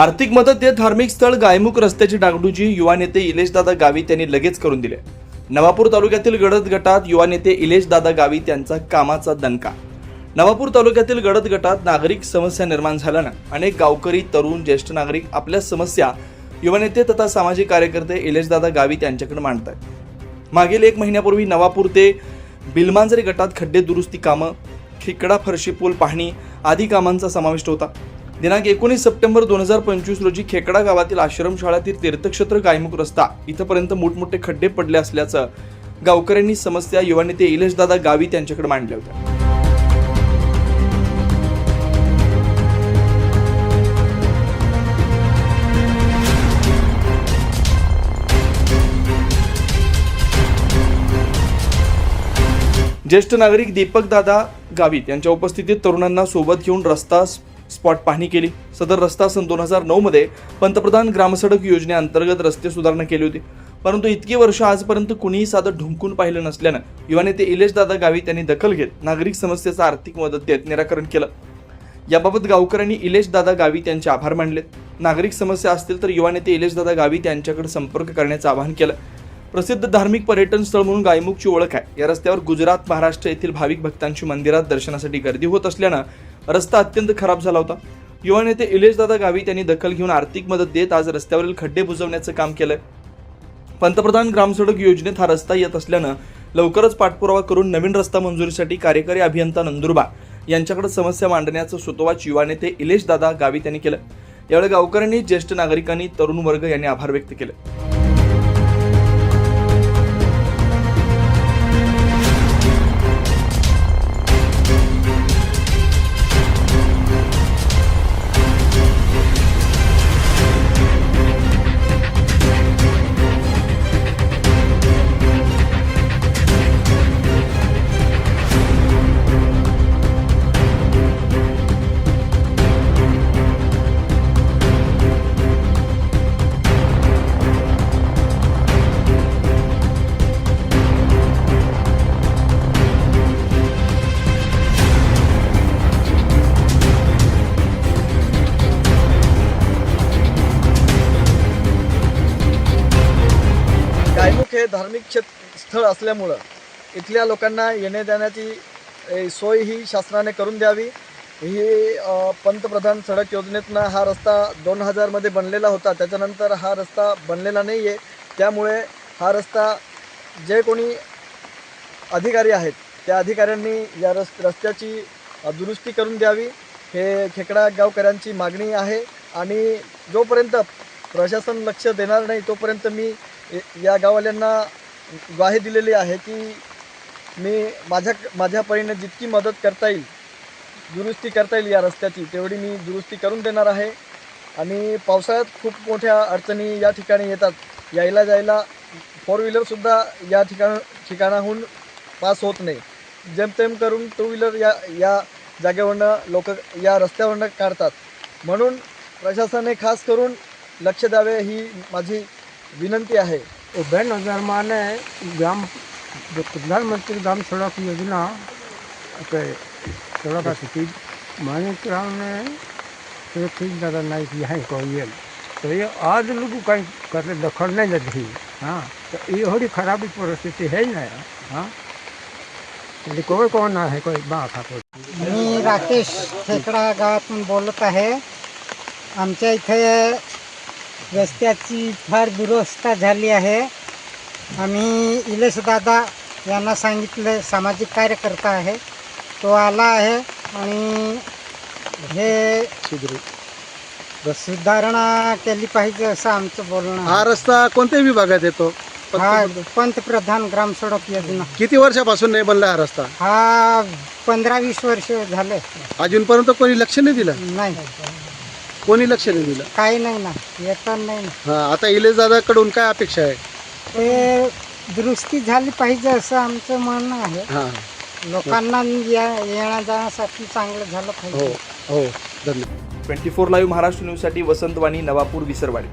आर्थिक मदत देत धार्मिक स्थळ गायमुख रस्त्याची डागडुजी युवा नेते इलेशदादा गावित यांनी लगेच करून दिले. नवापूर तालुक्यातील गडद गटात युवा नेते इलेशदादा गावित यांचा कामाचा दणका. नवापूर तालुक्यातील गडद गटात नागरिक समस्या निर्माण झाल्यानं अनेक गावकरी तरुण ज्येष्ठ नागरिक आपल्या समस्या युवा नेते तथा सामाजिक कार्यकर्ते इलेशदादा गावित यांच्याकडे मांडत आहेत मागील एक महिन्यापूर्वी नवापूर ते बिलमांजरी गटात खड्डे दुरुस्ती कामं खिकडा फरशी पूल पाहणी आदी कामांचा समाविष्ट होता. दिनांक एकोणीस सप्टेंबर दोन हजार पंचवीस रोजी खेकडा गावातील आश्रमशाळातील तीर्थक्षेत्र गायमुख रस्ता इथंपर्यंत मोठमोठे खड्डे पडले असल्याचं गावकऱ्यांनी समस्या युवा नेते इलेशदादा गावी त्यांच्याकडे मांडल्या होत्या. ज्येष्ठ नागरिक दीपक दादा गावित यांच्या उपस्थितीत तरुणांना सोबत घेऊन रस्ता स्पॉट पाहणी केली. सदर रस्ता सन दोन हजार नऊमध्ये पंतप्रधान ग्रामसडक योजनेअंतर्गत रस्ते सुधारणा केली होती. परंतु इतकी वर्ष आजपर्यंत कुणीही साधं ढुंकून पाहिलं नसल्यानं युवा नेते इलेशदादा गावी त्यांनी दखल घेत नागरिक समस्येचा आर्थिक मदत देत निराकरण केलं. याबाबत गावकऱ्यांनी इलेश दादा त्यांचे आभार मानलेत. नागरिक समस्या असतील तर युवा नेते इलेशदादा गावी त्यांच्याकडे संपर्क करण्याचं आवाहन केलं. प्रसिद्ध धार्मिक पर्यटन स्थळ म्हणून गायमुखची ओळख आहे. या रस्त्यावर गुजरात महाराष्ट्र येथील भाविक भक्तांची मंदिरात दर्शनासाठी गर्दी होत असल्यानं रस्ता अत्यंत खराब झाला होता. युवा नेते इलेशदादा गावी त्यांनी दखल घेऊन आर्थिक मदत देत आज रस्त्यावरील खड्डे बुजवण्याचं काम केलंय. पंतप्रधान ग्रामसडक योजनेत हा रस्ता येत असल्यानं लवकरच पाठपुरावा करून नवीन रस्ता मंजुरीसाठी कार्यकारी अभियंता नंदुरबार यांच्याकडे समस्या मांडण्याचं सुतोवाच युवा नेते इलेशदादा गावी त्यांनी केलं. यावेळी गावकऱ्यांनी ज्येष्ठ नागरिकांनी तरुण वर्ग यांनी आभार व्यक्त केले. हे धार्मिक क्षेत्र स्थळ असल्यामुळं इथल्या लोकांना येण्या जाण्याची सोय ही शासनाने करून द्यावी. ही पंतप्रधान सडक योजनेतनं हा रस्ता दोन हजारमध्ये बनलेला होता. त्याच्यानंतर हा रस्ता बनलेला नाही आहे त्यामुळे हा रस्ता जे कोणी अधिकारी आहेत त्या अधिकाऱ्यांनी या रस् रस्त्याची दुरुस्ती करून द्यावी. हे खेकडा गावकऱ्यांची मागणी आहे. आणि जोपर्यंत प्रशासन लक्ष देणार नाही तोपर्यंत मी या गाववाल्यांना ग्वाही दिलेली आहे की मी माझ्या माझ्या परीने जितकी मदत करता येईल दुरुस्ती करता येईल या रस्त्याची तेवढी मी दुरुस्ती करून देणार आहे. आणि पावसाळ्यात खूप मोठ्या अडचणी या ठिकाणी येतात. यायला जायला फोर व्हीलरसुद्धा या ठिकाण ठिकाणाहून पास होत नाही. जेमतेम करून टू व्हीलर या या जागेवरनं लोक या रस्त्यावरनं काढतात. म्हणून प्रशासनाने खास करून लक्ष द्यावे ही माझी विनंती आहे. बेन हज़ार माने ग्राम जो प्रधानमंत्री ग्राम सड़क योजना के सड़क स्थिति माने ने तो ठीक ज़्यादा नहीं किया है कोई ये। तो ये आज लोग कहीं करते दखल नहीं देती हाँ। तो ये थोड़ी खराबी परिस्थिति है ही ना हाँ। कोई कौन ना है कोई बात है कोई। मी राकेश खेकडा गावातून बोलत आहे. आमच्या इथे रस्त्याची फार दुरवस्था झाली आहे. आम्ही इलेश दादा यांना सांगितलं सामाजिक कार्यकर्ता आहे. तो आला आहे आणि हे सुधारणा केली पाहिजे असं आमचं बोलणं हा. रस्ता कोणत्याही विभागात येतो? हा पंतप्रधान ग्राम सडक योजना. किती वर्षापासून नाही बनला हा रस्ता? हा पंधरा वीस वर्ष झाले. अजूनपर्यंत कोणी लक्ष नाही दिलं? नाही. कोणी लक्ष नाही दिलं? काही नाही ना येतात नाही ना. हा आता इलेश दादाकडून काय अपेक्षा आहे? ते दुरुस्ती झाली पाहिजे असं आमचं म्हणणं आहे. हा. लोकांना या येण्या जाण्यासाठी चांगलं झालं हो पाहिजे. हो धन्यवाद. ट्वेंटी फोर लाईव्ह महाराष्ट्र न्यूजसाठी वसंतवाणी नवापूर विसरवाडी.